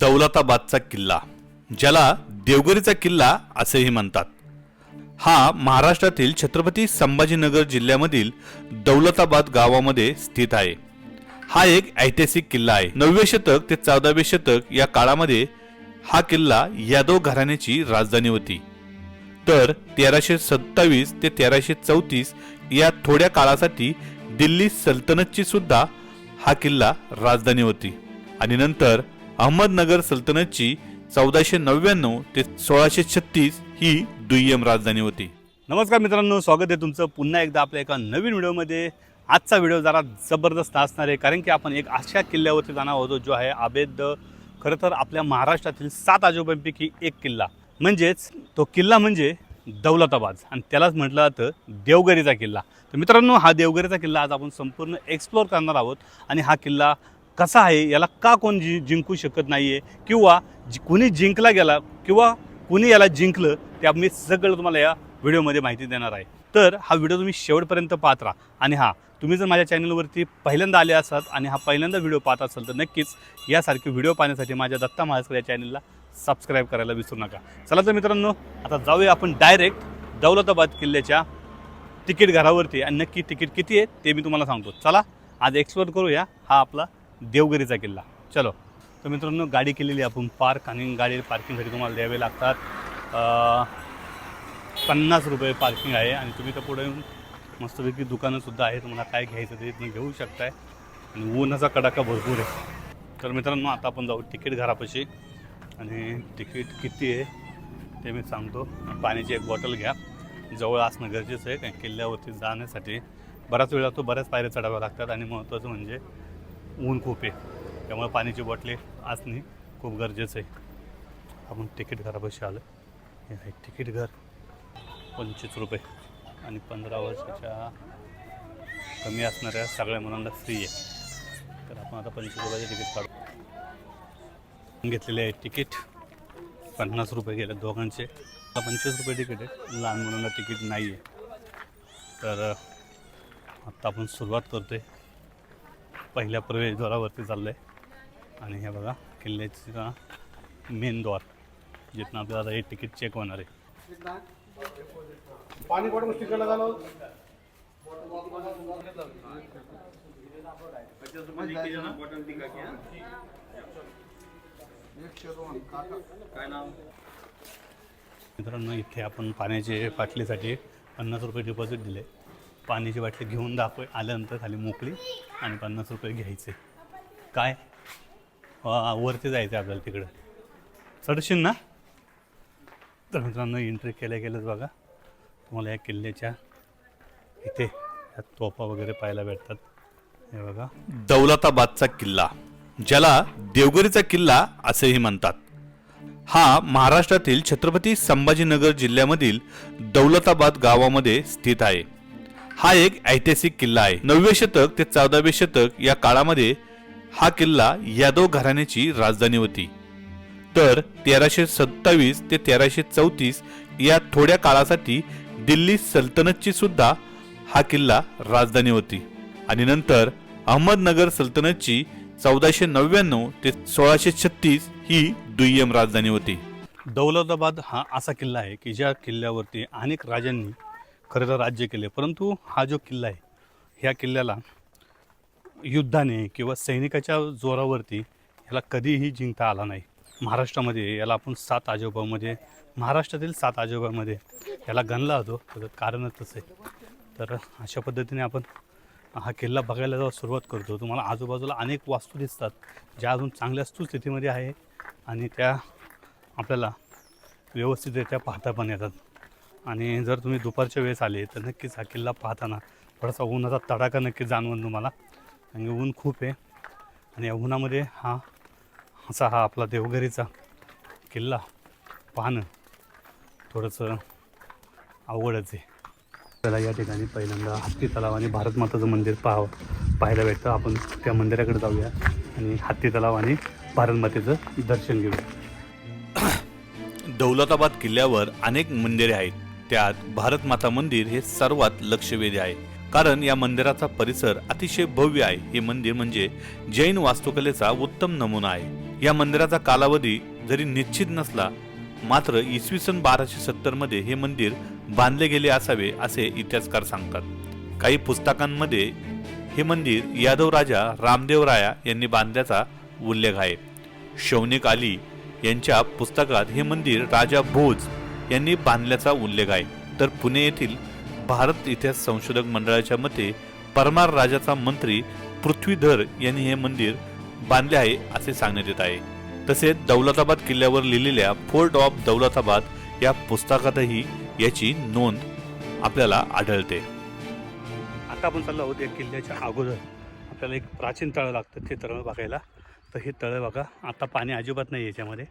दौलताबादचा किल्ला ज्याला देवगरीचा किल्ला असेही म्हणतात. हा महाराष्ट्रातील छत्रपती संभाजीनगर जिल्ह्यामधील दौलताबाद गावामध्ये स्थित आहे. हा एक ऐतिहासिक किल्ला आहे. नववे शतक ते चौदावे शतक या काळामध्ये हा किल्ला यादव घराण्याची राजधानी होती. तर तेराशे सत्तावीस ते तेराशे चौतीस या थोड्या काळासाठी दिल्ली सल्तनतची सुद्धा हा किल्ला राजधानी होती. आणि नंतर अहमदनगर सल्तनतची चौदाशे नव्याण्णव ते सोळाशे छत्तीस ही दुय्यम राजधानी होती. नमस्कार मित्रांनो स्वागत आहे तुमचं पुन्हा एकदा आपल्या एका नवीन व्हिडिओमध्ये. आजचा व्हिडिओ जरा जबरदस्त असणार आहे कारण की आपण एक अशा किल्ल्यावरती जाणार होतो जो आहे आबेद. खरं तर आपल्या महाराष्ट्रातील सात आजोबांपैकी एक किल्ला. म्हणजेच तो किल्ला म्हणजे दौलताबाद. आणि त्यालाच म्हटलं जातं देवगरीचा किल्ला. तर मित्रांनो हा देवगरीचा किल्ला आज आपण संपूर्ण एक्सप्लोअर करणार आहोत. आणि हा किल्ला कसा आहे? याला का कोण जि जिंकू शकत नाही आहे किंवा जि कुणी जिंकला गेला किंवा कुणी याला जिंकलं ते आम्ही सगळं तुम्हाला या व्हिडिओमध्ये माहिती देणार आहे. तर हा व्हिडिओ तुम्ही शेवटपर्यंत पाहत राहा. आणि हां तुम्ही जर माझ्या चॅनलवरती पहिल्यांदा आले असाल आणि हा पहिल्यांदा व्हिडिओ पाहत असाल तर नक्कीच यासारखे व्हिडिओ पाहण्यासाठी माझ्या दत्ता महाजकर या चॅनलला सबस्क्राईब करायला विसरू नका. चला तर मित्रांनो आता जाऊया आपण डायरेक्ट दौलताबाद किल्ल्याच्या तिकीट घरावरती. आणि नक्की तिकीट किती आहे ते मी तुम्हाला सांगतो. चला आज एक्सप्लोर करूया हा आपला देवगिरीचा किल्ला. चलो. तर मित्रांनो गाडी केलेली आहे आपण पार्क आणि गाडी पार्किंगसाठी तुम्हाला द्यावे लागतात. पन्नास रुपये पार्किंग आहे आणि तुम्ही तर पुढे मस्तपैकी दुकानंसुद्धा आहे तुम्हाला काय घ्यायचं ते तुम्ही घेऊ शकताय. आणि ऊनाचा कडाका भरपूर आहे. तर मित्रांनो आता आपण जाऊ तिकीट घरापाशी. आणि तिकीट किती आहे ते मी सांगतो. पाण्याची एक बॉटल घ्या. जवळ असणं गरजेचं आहे. कारण किल्ल्यावरती जाण्यासाठी बराच वेळा तो बऱ्याच पायऱ्या चढाव्या लागतात. आणि महत्त्वाचं म्हणजे ऊन खूप आहे. त्यामुळे पाण्याची बॉटली असणे खूप गरजेचं आहे. आपण तिकीट घरापाशी आलं. हे आहे तिकीट घर. पंचवीस रुपये. आणि पंधरा वर्षाच्या कमी असणाऱ्या सगळ्या मुलांना फ्री आहे. तर आपण आता पंचवीस रुपयाचे तिकीट काढू. घेतलेले आहे तिकीट. पन्नास रुपये गेले दोघांचे. आता पंचवीस रुपये तिकीट आहे. लहान मुलांना तिकीट नाही आहे तर आत्ता आपण सुरुवात करतो आहे पहिल्या प्रवेशद्वारावरती चाललो आहे आणि हे बघा किल्ल्याचा मेन द्वार जिथनं आपल्याला आता हे तिकीट चेक होणार आहे. पाणी बॉटल तिकडला झालं? मित्रांनो इथे आपण पाण्याचे बाटलीसाठी पन्नास रुपये डिपॉझिट दिले. पाण्याची बाटली घेऊन दाखव आल्यानंतर खाली मोकळी आणि पन्नास रुपये घ्यायचे. काय? वरती जायचं आहे आपल्याला तिकडं. चढशील ना? तर मित्रांनो एंट्री केल्या गेलंच बघा. तुम्हाला या किल्ल्याच्या इथे या तोफा वगैरे पाहायला भेटतात. हे बघा. दौलताबादचा किल्ला ज्याला देवगिरीचा किल्ला असेही म्हणतात. हा महाराष्ट्रातील छत्रपती संभाजीनगर जिल्ह्यामधील दौलताबाद गावामध्ये स्थित आहे. हा एक ऐतिहासिक किल्ला आहे. नववे शतक ते चौदावे शतक या काळामध्ये हा किल्ला यादव घराण्याची राजधानी होती. तर तेराशे सत्तावीस ते तेराशे चौतीस या थोड्या काळासाठी दिल्ली सल्तनतची सुद्धा हा किल्ला राजधानी होती. आणि नंतर अहमदनगर सल्तनतची चौदाशे नव्याण्णव ते सोळाशे छत्तीस ही दुय्यम राजधानी होती. दौलताबाद हा असा किल्ला आहे की ज्या किल्ल्यावरती अनेक राजांनी खरं तर राज्य केले. परंतु हा जो किल्ला आहे ह्या किल्ल्याला युद्धाने किंवा सैनिकाच्या जोरावरती ह्याला कधीही जिंकता आला नाही. महाराष्ट्रामध्ये याला आपण सात आजोबामध्ये महाराष्ट्रातील सात आजोबामध्ये याला गणला होतो त्याचं कारणच तसं आहे. तर अशा पद्धतीने आपण हा किल्ला बघायला जेव्हा सुरुवात करतो. तुम्हाला आजूबाजूला अनेक वास्तू दिसतात ज्या अजून चांगल्या सुस्थितीमध्ये आहे आणि त्या आपल्याला व्यवस्थितरित्या पाहता पण येतात. आणि जर तुम्ही दुपारच्या वेळेस आले तर नक्कीच हा किल्ला पाहताना थोडासा उन्हाचा तडाखा नक्की जाणवून तुम्हाला. आणि ऊन खूप आहे. आणि या उन्हामध्ये हा असा हा आपला देवघरीचा किल्ला पाहणं थोडंसं अवघडच आहे. त्याला या ठिकाणी पहिल्यांदा हत्ती तलाव आणि भारत माताचं मंदिर पाहावं पाहायला भेटतं. आपण त्या मंदिराकडे जाऊया आणि हत्ती तलाव आणि भारत मातेचं दर्शन घेऊया. दौलताबाद किल्ल्यावर अनेक मंदिरे आहेत. त्यात भारत माता मंदिर हे सर्वात लक्षवेधी आहे. कारण या मंदिराचा परिसर अतिशय भव्य आहे. हे मंदिर म्हणजे जैन वास्तुकलेचा उत्तम नमुना आहे. या मंदिराचा कालावधी जरी निश्चित नसला मात्र इसवी सन बाराशे सत्तरमध्ये हे मंदिर बांधले गेले असावे असे इतिहासकार सांगतात. काही पुस्तकांमध्ये हे मंदिर यादव राजा रामदेव राया यांनी बांधल्याचा उल्लेख आहे. शौनिक अली यांच्या पुस्तकात हे मंदिर राजा भोज यांनी बांधल्याचा उल्लेख आहे. तर पुणे येथील भारत इतिहास संशोधक मंडळाच्या मते परमार राजाचा मंत्री पृथ्वीधर यांनी हे मंदिर बांधले आहे असे सांगण्यात येत आहे. तसेच दौलताबाद किल्ल्यावर लिहिलेल्या फोर्ट ऑफ दौलताबाद या पुस्तकातही याची नोंद आपल्याला आढळते. आता आपण चाललो आहोत या किल्ल्याच्या अगोदर. आपल्याला एक प्राचीन तळं लागतं ते तळं बघायला. तर हे तळं बघा आता पाणी अजिबात नाही याच्यामध्ये.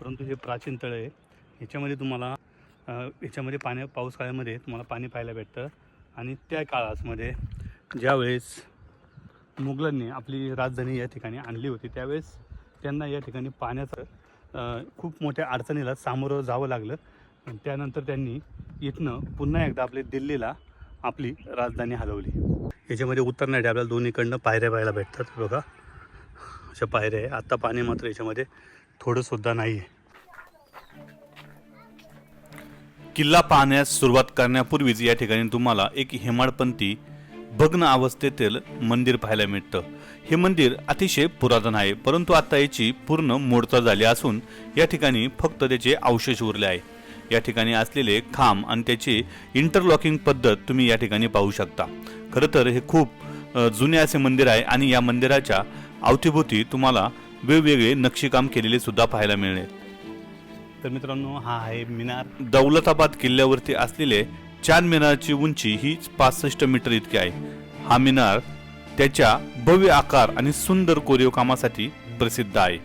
परंतु हे प्राचीन तळं आहे. याच्यामध्ये तुम्हाला याच्यामध्ये पाण्या पाऊस काळामध्ये तुम्हाला पाणी पाहायला भेटतं. आणि त्या काळामध्ये ज्यावेळेस मुघलांनी आपली राजधानी या ठिकाणी आणली होती त्यावेळेस त्यांना या ठिकाणी पाण्याचं खूप मोठ्या अडचणीला सामोरं जावं लागलं. आणि त्यानंतर त्यांनी इथनं पुन्हा एकदा आपली दिल्लीला आपली राजधानी हलवली. याच्यामध्ये उतरण्यासाठी आपल्याला दोन्हीकडनं पायऱ्या पाहायला भेटतात. बघा अशा पायऱ्या आहे आत्ता पाणी मात्र याच्यामध्ये थोडंसुद्धा नाही आहे किल्ला पाहण्यास सुरुवात करण्यापूर्वीच या ठिकाणी तुम्हाला एक हेमाडपंथी भग्न अवस्थेतील मंदिर पाहायला मिळतं. हे मंदिर अतिशय पुरातन आहे परंतु आता याची पूर्ण मोडता झाली असून या ठिकाणी फक्त त्याचे अवशेष उरले आहे. या ठिकाणी असलेले खांब आणि त्याची इंटरलॉकिंग पद्धत तुम्ही या ठिकाणी पाहू शकता. खरं तर हे खूप जुने असे मंदिर आहे आणि या मंदिराच्या अवतीभोवती तुम्हाला वेगवेगळे नक्षीकाम केलेले सुद्धा पाहायला मिळेल. तर मित्रांनो हा आहे मिनार. दौलताबाद किल्ल्यावरती असलेले चार मिनारची उंची ही पासष्ट मीटर इतकी आहे. हा मिनार त्याच्या भव्य आकार आणि सुंदर कोरीव कामासाठी प्रसिद्ध आहे.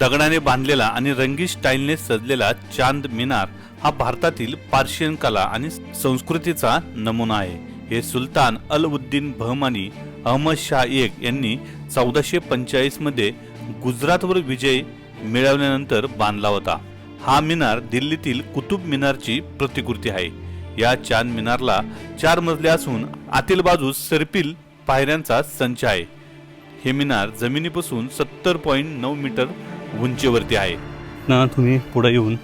दगडाने बांधलेला आणि रंगीत स्टाईलने सजलेला चांद मिनार हा भारतातील पार्शियन कला आणि संस्कृतीचा नमुना आहे. हे सुलतान अल उद्दीन बहमानी अहमद शाह एक यांनी चौदाशे पंचेचाळीसमध्ये गुजरातवर विजय मिळवल्यानंतर बांधला होता. हा मिनार दिल्लीतील कुतुब मिनारची प्रतिकृती आहे. या चांद मिनारला चार मजले असून आतील बाजूस सर्पिल पायऱ्यांचा संच आहे. हे मिनार जमिनीपासून सत्तर पॉईंट नऊ मीटर उंचीवरती आहे. ना तुम्ही पुढे येऊन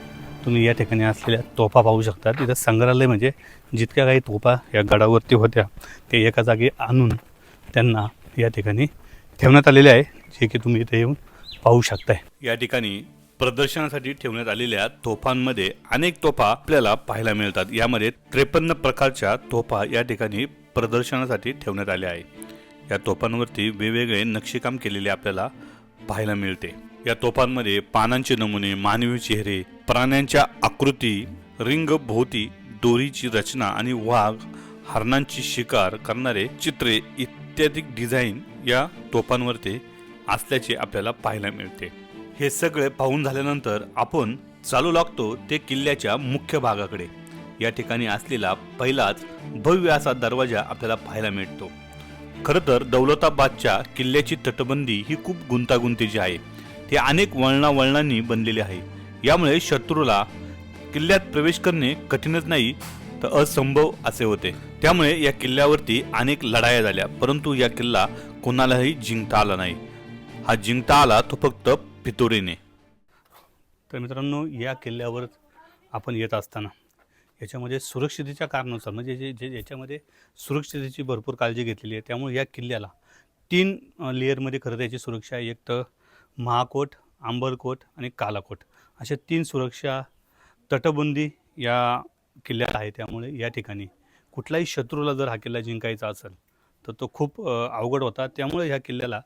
तुम्ही या ठिकाणी असलेल्या तोफा पाहू शकता. तिथं संग्रहालय म्हणजे जितक्या काही तोफा या गडावरती होत्या ते एका जागी आणून त्यांना या ठिकाणी ठेवण्यात आलेले आहे जे की तुम्ही इथे येऊन पाहू शकताय. या ठिकाणी प्रदर्शनासाठी ठेवण्यात आलेल्या तोफांमध्ये अनेक तोफा आपल्याला पाहायला मिळतात. यामध्ये त्रेपन्न प्रकारच्या तोफा या ठिकाणी प्रदर्शनासाठी ठेवण्यात आल्या आहे या तोफांवरती वेगवेगळे नक्षीकाम केलेले आपल्याला पाहायला मिळते. या तोफांमध्ये पानांचे नमुने मानवी चेहरे प्राण्यांच्या आकृती रिंग भोवती दोरीची रचना आणि वाघ हरणांची शिकार करणारे चित्रे इत्यादी डिझाईन या तोफांवरती असल्याचे आपल्याला पाहायला मिळते. हे सगळे पाहून झाल्यानंतर आपण चालू लागतो ते किल्ल्याच्या मुख्य भागाकडे. या ठिकाणी असलेला पहिलाच भव्य असा दरवाजा आपल्याला पाहायला मिळतो. खरं तर दौलताबादच्या किल्ल्याची तटबंदी ही खूप गुंतागुंतीची आहे. ती अनेक वळणावळणांनी बनलेले बनलेली आहे. यामुळे शत्रूला किल्ल्यात प्रवेश करणे कठीणच नाही तर असंभव असे होते. त्यामुळे या किल्ल्यावरती अनेक लढाया झाल्या परंतु या किल्ला कोणालाही जिंकता आला नाही. हा जिंकता आला तो फक्त पितोरीने. तर मित्रांनो या किल्ल्यावर आपण येत असताना याच्यामध्ये सुरक्षितेच्या कारणानुसार म्हणजे जे जे याच्यामध्ये सुरक्षितेची भरपूर काळजी घेतलेली आहे त्यामुळे या किल्ल्याला तीन लेअरमध्ये खरं त्याची सुरक्षा एक तर महाकोट आंबरकोट आणि कालाकोट. अशा तीन सुरक्षा तटबंदी या किल्ल्यात आहे. त्यामुळे या ठिकाणी कुठलाही शत्रूला जर हा किल्ला जिंकायचा असेल तर तो खूप अवघड होता. त्यामुळे ह्या किल्ल्याला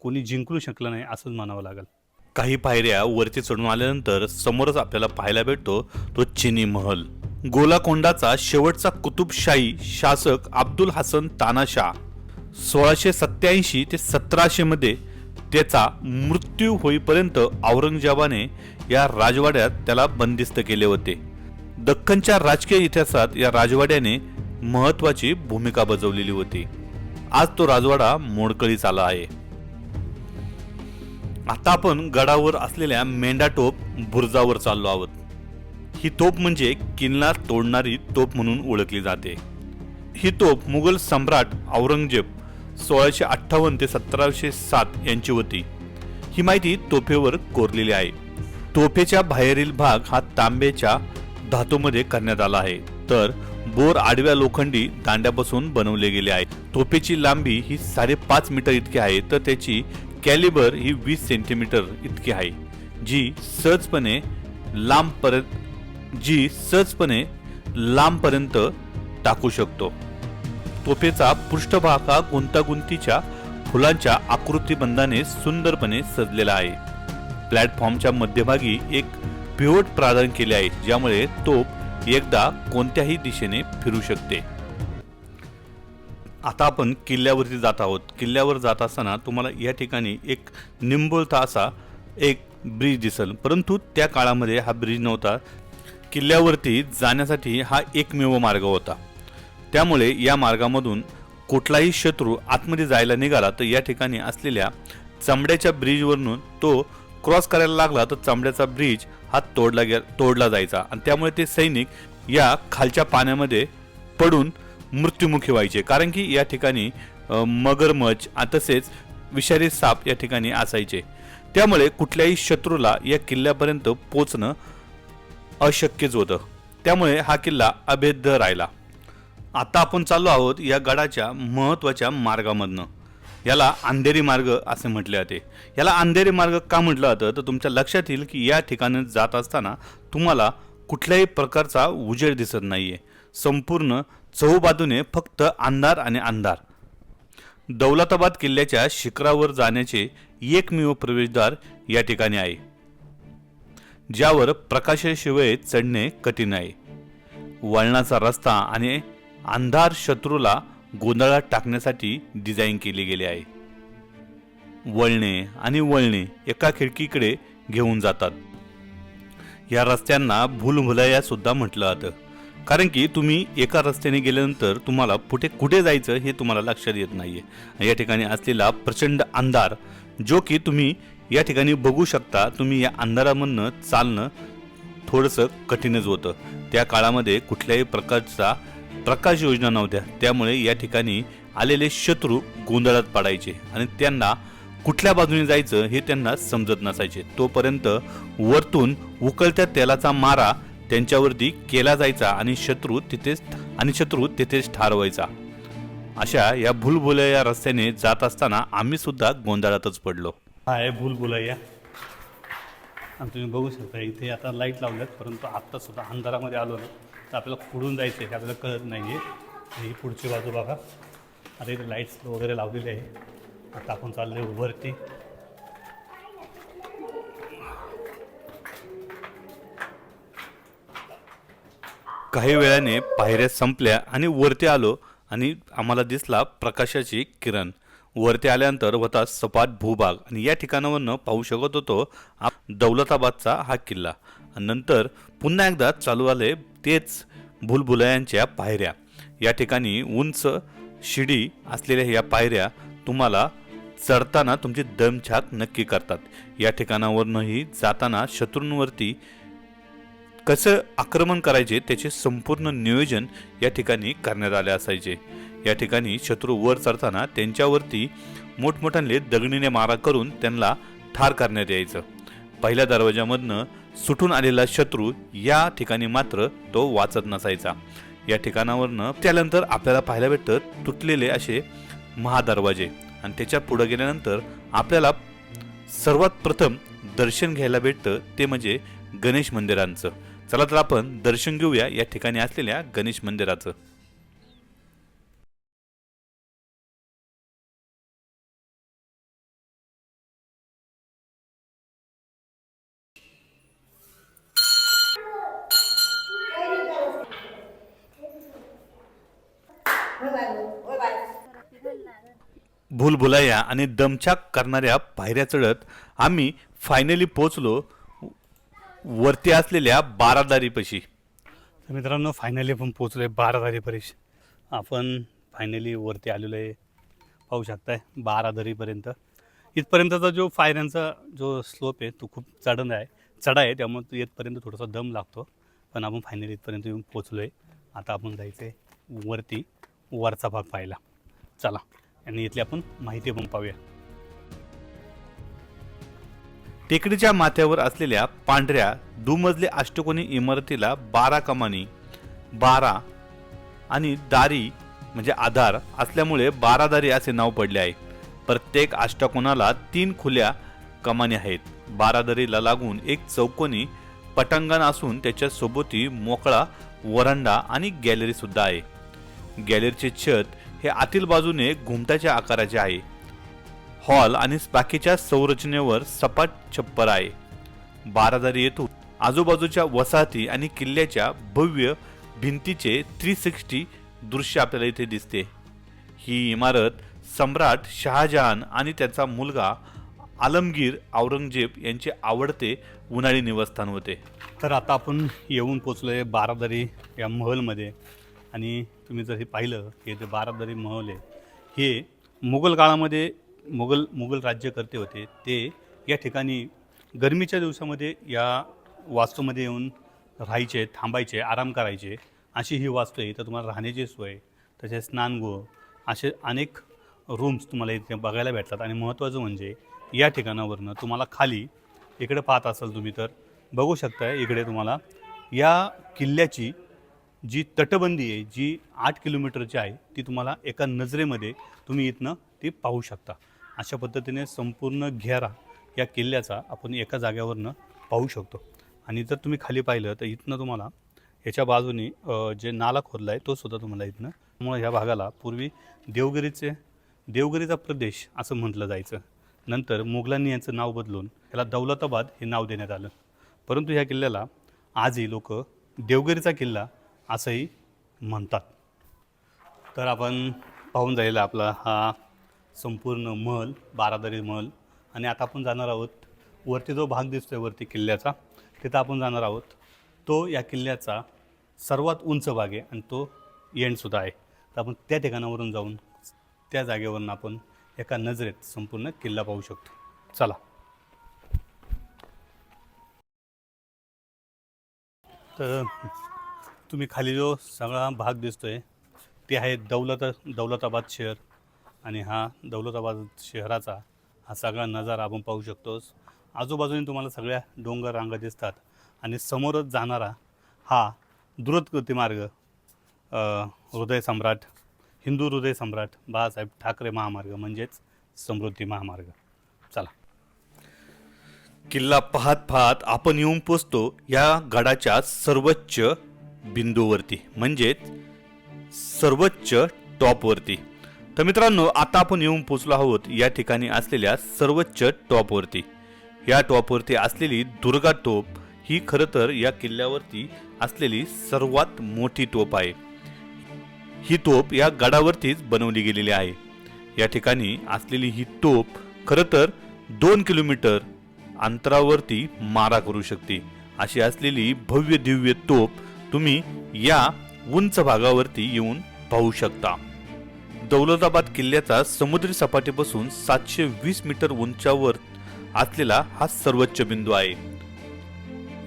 कोणी जिंकू शकलं नाही असंच म्हणावं लागेल. काही पायऱ्या वरती चढून आल्यानंतर समोरच आपल्याला पाहायला भेटतो तो चिनी महल. गोलाकोंडाचा शेवटचा कुतुबशाही शासक अब्दुल हसन तानाशाह सोळाशे सत्याऐंशी ते सतराशे मध्ये त्याचा मृत्यू होईपर्यंत औरंगजेबाने या राजवाड्यात त्याला बंदिस्त केले होते. दख्खनच्या राजकीय इतिहासात या राजवाड्याने महत्वाची भूमिका बजावलेली होती. आज तो राजवाडा मोडकळीस आला आहे. आता आपण गडावर असलेल्या मेंढाटोप बुर्जावर चाललो आहोत. ही तोप म्हणजे किल्ला तोडणारी तोप म्हणून ओळखली जाते. ही तोप मुघल सम्राट औरंगजेब सोळाशे अठ्ठावन्न ते सतराशे सात यांची होती. ही माहिती तोफेवर कोरलेली आहे. तोफेच्या बाहेरील भाग हा तांब्याच्या धातूमध्ये करण्यात आला आहे. तर बोर आडव्या लोखंडी दांड्यापासून बनवले गेले आहे. तोफेची लांबी ही साडेपाच मीटर इतकी आहे तर त्याची कॅलिबर ही वीस सेंटीमीटर इतकी आहे जी सहजपणे लांबपर्यंत जी सहजपणे लांबपर्यंत टाकू शकतो. तोफेचा पृष्ठभाग हा गुंतागुंतीच्या फुलांच्या आकृतीबंधाने सुंदरपणे सजलेला आहे. प्लॅटफॉर्मच्या मध्यभागी एक पिवट प्राधान केले आहे ज्यामुळे तोफ एकदा कोणत्याही दिशेने फिरू शकते. आता आपण किल्ल्यावरती जात आहोत. किल्ल्यावर जात असताना तुम्हाला या ठिकाणी एक निंबोळता असा एक ब्रिज दिसल. परंतु त्या काळामध्ये हा ब्रिज नव्हता. किल्ल्यावरती जाण्यासाठी हा एकमेव मार्ग होता. त्यामुळे या मार्गामधून कुठलाही शत्रू आतमध्ये जायला निघाला तर या ठिकाणी असलेल्या चांबड्याच्या ब्रिजवरून तो क्रॉस करायला लागला तर चांबड्याचा ब्रिज हा तोडला गे तोडला जायचा. आणि त्यामुळे ते सैनिक या खालच्या पाण्यामध्ये पडून मृत्युमुखी व्हायचे. कारण की या ठिकाणी मगरमच्छ तसेच विषारी साप या ठिकाणी असायचे. त्यामुळे कुठल्याही शत्रूला या किल्ल्यापर्यंत पोचणं अशक्यच होतं. त्यामुळे हा किल्ला अभेद्य राहिला. आता आपण चाललो आहोत या गडाच्या महत्त्वाच्या मार्गामधनं. याला अंधेरी मार्ग असे म्हटले जाते. याला अंधेरी मार्ग का म्हटलं जातं? तर तुमच्या लक्षात येईल की या ठिकाणी जात असताना तुम्हाला कुठल्याही प्रकारचा उजेड दिसत नाही आहे संपूर्ण चहूबाजूने फक्त अंधार आणि अंधार. दौलताबाद किल्ल्याच्या शिखरावर जाण्याचे एकमेव प्रवेशद्वार या ठिकाणी आहे. ज्यावर प्रकाशाशिवाय चढणे कठीण आहे. वळणाचा रस्ता आणि अंधार शत्रूला गोंधळात टाकण्यासाठी डिझाईन केले गेले आहे. वळणे आणि वळणे एका खिडकीकडे घेऊन जातात. या रस्त्यांना भूलभुलया सुद्धा म्हटलं जातं. कारण की तुम्ही एका रस्त्याने गेल्यानंतर तुम्हाला पुढे कुठे जायचं हे तुम्हाला लक्षात येत नाहीये. या ठिकाणी असलेला प्रचंड अंधार जो की तुम्ही या ठिकाणी बघू शकता तुम्ही या अंधारामधनं चालणं थोडंसं कठीणच होतं. त्या काळामध्ये कुठल्याही प्रकारचा प्रकाश योजना नव्हत्या. त्यामुळे या ठिकाणी आलेले शत्रू गोंधळात पडायचे आणि त्यांना कुठल्या बाजूने जायचं हे त्यांना समजत नसायचे. तोपर्यंत वरतून उकळत्या तेलाचा मारा त्यांच्यावरती केला जायचा आणि शत्रू तिथेच आणि शत्रू तिथेच ठार व्हायचा अशा या भूलभुलया रस्त्याने जात असताना आम्ही सुद्धा गोंधळातच पडलो. हाय भूलभुलैया. आणि तुम्ही बघू शकता इथे आता लाइट लावल्यात परंतु आत्ता सुद्धा अंधारामध्ये आलो ना तर आपल्याला पुढून जायचं आहे हे आपल्याला कळत नाही आहे ही पुढची बाजू बघा. आता इथे लाईट्स वगैरे लावलेले आहे. आता आपण चाललो आहे वरती. काही वेळाने पायऱ्या संपल्या आणि वरती आलो आणि आम्हाला दिसला प्रकाशाची किरण. वरती आल्यानंतर होता सपाट भूभाग आणि या ठिकाणावरनं पाहू शकत होतो आप दौलताबादचा हा किल्ला. आणि नंतर पुन्हा एकदा चालू आले तेच भुलभुलयांच्या पायऱ्या. या ठिकाणी उंच शिडी असलेल्या या पायऱ्या तुम्हाला चढताना तुमची दमछाक नक्की करतात. या ठिकाणावरनंही जाताना शत्रूंवरती कसं आक्रमण करायचे त्याचे संपूर्ण नियोजन या ठिकाणी करण्यात आले असायचे. या ठिकाणी शत्रू वर चढताना त्यांच्यावरती मोठमोठ्याने दगडीने मारा करून त्यांना ठार करण्यात यायचं. पहिल्या दरवाजामधनं सुटून आलेला शत्रू या ठिकाणी मात्र तो वाचत नसायचा. या ठिकाणावरनं त्यानंतर आपल्याला पाहायला भेटतं तुटलेले असे महादरवाजे. आणि त्याच्या पुढं गेल्यानंतर आपल्याला सर्वात प्रथम दर्शन घ्यायला भेटतं ते म्हणजे गणेश मंदिरांचं. चला तर आपण दर्शन घेऊया या ठिकाणी असलेल्या गणेश मंदिराचं. भूलभुलाया आणि दमछाक करणाऱ्या पायऱ्या चढत आम्ही फायनली पोचलो वरती असलेल्या बारादारीपाशी तर मित्रांनो फायनली आपण पोचलो आहे बाराधारीपर्यंत आपण फायनली वरती आलेलो आहे. पाहू शकताय बारादारीपर्यंत. इथपर्यंतचा जो फायऱ्यांचा जो स्लोप आहे तो खूप चढण आहे. चढा आहे त्यामुळे तो येतपर्यंत थोडासा दम लागतो. पण आपण फायनली इथपर्यंत येऊन पोचलो आहे आता आपण जायचं आहे वरती वरचा भाग पाहायला. चला आणि इथली आपण माहिती पण पाहूया. टेकडीच्या माथ्यावर असलेल्या पांढऱ्या दुमजले अष्टकोनी इमारतीला बारा कमानी बारा आणि दारी म्हणजे आधार असल्यामुळे बारादारी असे नाव पडले आहे. प्रत्येक अष्टकोनाला तीन खुल्या कमानी आहेत. बारादारीला लागून एक चौकोनी पटांगण असून त्याच्या सोबती मोकळा वरांडा आणि गॅलरी सुद्धा आहे. गॅलरीचे छत हे आतील बाजूने घुमटाच्या आकाराचे आहे. हॉल आणि बाकीच्या संरचनेवर सपाट छप्पर आहे. बारादारी येथून आजूबाजूच्या वसाहती आणि किल्ल्याच्या भव्य भिंतीचे थ्री सिक्स्टी दृश्य आपल्याला इथे दिसते. ही इमारत सम्राट शहाजहान आणि त्याचा मुलगा आलमगीर औरंगजेब यांचे आवडते उन्हाळी निवासस्थान होते. तर आता आपण येऊन पोचलो आहे बारादरी या महलमध्ये. आणि तुम्ही जर हे पाहिलं की ते बारादरी महल आहे हे मुघल काळामध्ये मुघल मुघल राज्यकर्ते होते ते या ठिकाणी गरमीच्या दिवसामध्ये या वास्तूमध्ये येऊन राहायचे थांबायचे आराम करायचे अशी ही वास्तू आहे. तर तुम्हाला राहण्याची सोय तसेच स्नानगृह असे अनेक रूम्स तुम्हाला इथे बघायला भेटतात. आणि महत्त्वाचं म्हणजे या ठिकाणावरनं तुम्हाला खाली इकडे पाहत असाल तुम्ही तर बघू शकताय इकडे तुम्हाला या किल्ल्याची जी तटबंदी आहे जी आठ किलोमीटरची आहे ती तुम्हाला एका नजरेमध्ये तुम्ही इथनं ती पाहू शकता. अशा पद्धतीने संपूर्ण घेरा या किल्ल्याचा आपण एका जाग्यावरनं पाहू शकतो. आणि जर तुम्ही खाली पाहिलं तर इथनं तुम्हाला याच्या बाजूने जे नाला खोदला आहे तो सुद्धा तुम्हाला इथनं. त्यामुळे ह्या भागाला पूर्वी देवगिरीचे देवगिरीचा प्रदेश असं म्हटलं जायचं. नंतर मुघलांनी याचं नाव बदलून याला दौलताबाद हे नाव देण्यात आलं. परंतु ह्या किल्ल्याला आजही लोक देवगिरीचा किल्ला असंही म्हणतात. तर आपण पाहून जाईल आपला हा संपूर्ण महल बारादरी महल. आणि आता आपण जाणार आहोत वरती जो भाग दिसतोय वरती किल्ल्याचा तिथं आपण जाणार आहोत. तो या किल्ल्याचा सर्वात उंच भाग आहे आणि तो एंडसुद्धा आहे. तर आपण त्या ठिकाणावरून जाऊन त्या जागेवरून आपण एका नजरेत संपूर्ण किल्ला पाहू शकतो. चला. तर तुम्ही खाली जो सगळा भाग दिसतोय ते आहे दौलत दौलताबाद शहर. आणि हा दौलताबाद शहराचा हा सगळा नजारा आपण पाहू शकतोच. आजूबाजूने तुम्हाला सगळ्या डोंगर रांगा दिसतात आणि समोरच जाणारा हा द्रुतगती मार्ग हृदय सम्राट हिंदू हृदय सम्राट बाळासाहेब ठाकरे महामार्ग म्हणजेच समृद्धी महामार्ग. चला. किल्ला पाहत पाहत आपण येऊन पोचतो या गडाच्या सर्वोच्च बिंदूवरती म्हणजेच सर्वोच्च टॉपवरती. तर मित्रांनो आता आपण येऊन पोचलो आहोत या ठिकाणी असलेल्या सर्वोच्च टॉपवरती. या टॉपवरती असलेली दुर्गा टोप ही खरं तर या किल्ल्यावरती असलेली सर्वात मोठी टोप आहे. ही तोप या गडावरतीच बनवली गेलेली आहे. या ठिकाणी असलेली ही तोप खरं तर दोन किलोमीटर अंतरावरती मारा करू शकते. अशी असलेली भव्य दिव्य तोप तुम्ही या उंच भागावरती येऊन पाहू शकता. दौलताबाद किल्ल्याचा समुद्री सपाटीपासून सातशे वीस मीटर उंचावर असलेला हा सर्वोच्च बिंदू आहे.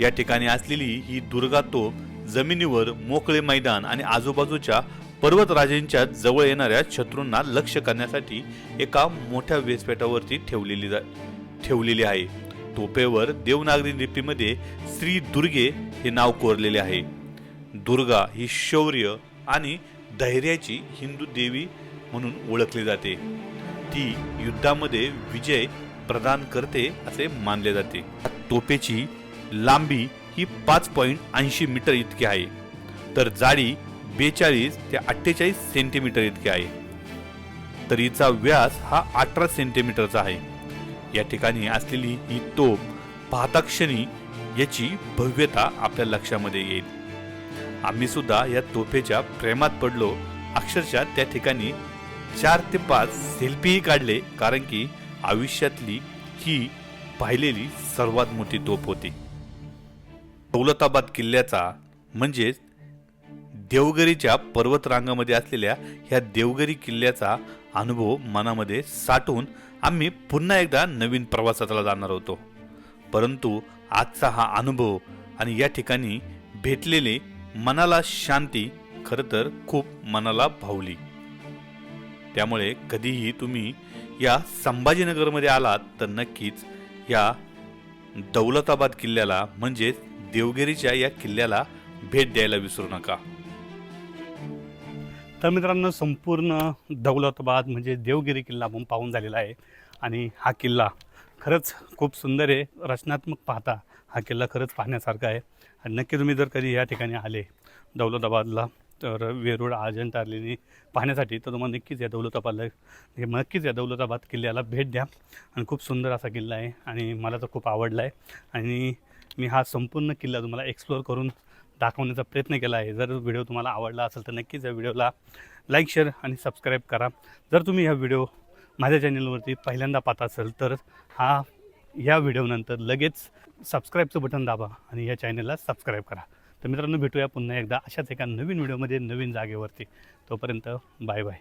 या ठिकाणी असलेली ही दुर्गा तो जमिनीवर मोकळे मैदान आणि आजूबाजूच्या पर्वतराजेंच्या जवळ येणाऱ्या शत्रूंना लक्ष करण्यासाठी एका मोठ्या व्यासपीठावरती ठेवलेली जा- ठेवलेली आहे. तोपेवर देवनागरी लिपीमध्ये श्री दुर्गे हे नाव कोरलेले आहे. दुर्गा ही शौर्य आणि धैर्याची हिंदू देवी म्हणून ओळखली जाते. ती युद्धामध्ये विजय प्रदान करते असे मानले जाते. तोपेची लांबी ही पाच पॉईंट ऐंशी मीटर इतकी आहे. तर जाडी बेचाळीस ते अठ्ठेचाळीस सेंटीमीटर इतकी आहे. तर हिचा व्यास हा अठरा सेंटीमीटरचा आहे. या ठिकाणी असलेली ही तोप पाहता क्षणी याची भव्यता आपल्या लक्षामध्ये येईल. आम्ही सुद्धा या तोफेच्या प्रेमात पडलो. अक्षरशः त्या ठिकाणी चार ते पाच सेल्फीही काढले कारण की आयुष्यातली ही पाहिलेली सर्वात मोठी तोफ होती. दौलताबाद किल्ल्याचा म्हणजेच देवगरीच्या पर्वतरांगामध्ये असलेल्या ह्या देवगरी किल्ल्याचा अनुभव मनामध्ये साठवून आम्ही पुन्हा एकदा नवीन प्रवासाला जाणार होतो. परंतु आजचा हा अनुभव आणि या ठिकाणी भेटलेले मनाला शांती खरं तर खूप मनाला भावली. त्यामुळे कधीही तुम्ही या संभाजीनगरमध्ये आलात तर नक्कीच या दौलताबाद किल्ल्याला म्हणजेच देवगिरीच्या या किल्ल्याला भेट द्यायला विसरू नका. तर मित्रांनो संपूर्ण दौलताबाद म्हणजे देवगिरी किल्ला आपण पाहून झालेला आहे आणि हा किल्ला खरंच खूप सुंदर आहे. रचनात्मक पाहता हा किल्ला खरंच पाहण्यासारखा आहे. आणि नक्की तुम्ही जर कधी या ठिकाणी आले दौलताबादला तर वेरूळ अजंठा लेणी पाहण्यासाठी. तर तुम्हाला नक्कीच या दौलताबादला हे नक्कीच या दौलताबाद किल्ल्याला भेट द्या. आणि खूप सुंदर असा किल्ला आहे आणि मला तर खूप आवडला आहे आणि मी हा संपूर्ण किल्ला तुम्हाला एक्सप्लोअर करून दाखवण्याचा प्रयत्न केला आहे. जर व्हिडिओ तुम्हाला आवडला असेल तर नक्कीच या व्हिडिओला लाईक शेअर आणि सबस्क्राईब करा. जर तुम्ही हा व्हिडिओ माझ्या चॅनलवरती पहिल्यांदा पाहत असेल तर हा या व्हिडिओनंतर लगेच सबस्क्राईबचं बटन दाबा आणि या चॅनलला सबस्क्राईब करा. तर मित्रांनो भेटूया पुन्हा एकदा अशाच एका नवीन व्हिडिओमध्ये नवीन जागेवरती. तोपर्यंत बाय बाय.